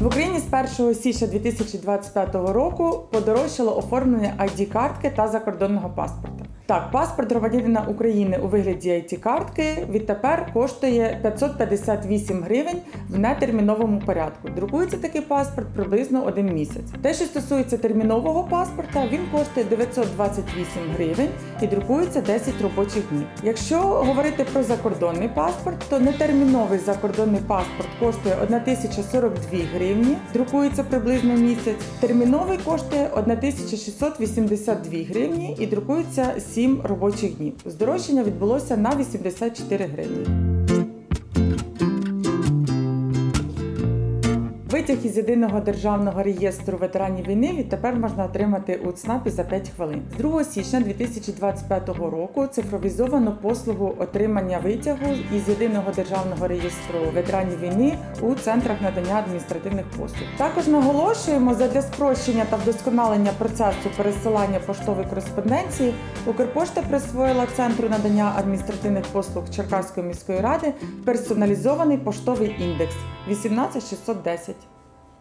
1 січня 2025 року подорожчало оформлення ID-картки та закордонного паспорта. Так, паспорт громадянина України у вигляді ID-картки відтепер коштує 558 гривень в нетерміновому порядку. Друкується такий паспорт приблизно один місяць. Те, що стосується термінового паспорта, він коштує 928 гривень і друкується 10 робочих днів. Якщо говорити про закордонний паспорт, то нетерміновий закордонний паспорт коштує 1042 гривні, друкується приблизно місяць. Терміновий коштує 1682 гривні і друкується 7 робочих днів. Здорожчання відбулося на 84 гривні. Витяг із єдиного державного реєстру ветеранів війни відтепер можна отримати у ЦНАПі за 5 хвилин. З 2 січня 2025 року цифровізовано послугу отримання витягу із єдиного державного реєстру ветеранів війни у центрах надання адміністративних послуг. Також наголошуємо задля спрощення та вдосконалення процесу пересилання поштової кореспонденції. Укрпошта присвоїла центру надання адміністративних послуг Черкаської міської ради персоналізований поштовий індекс 18610.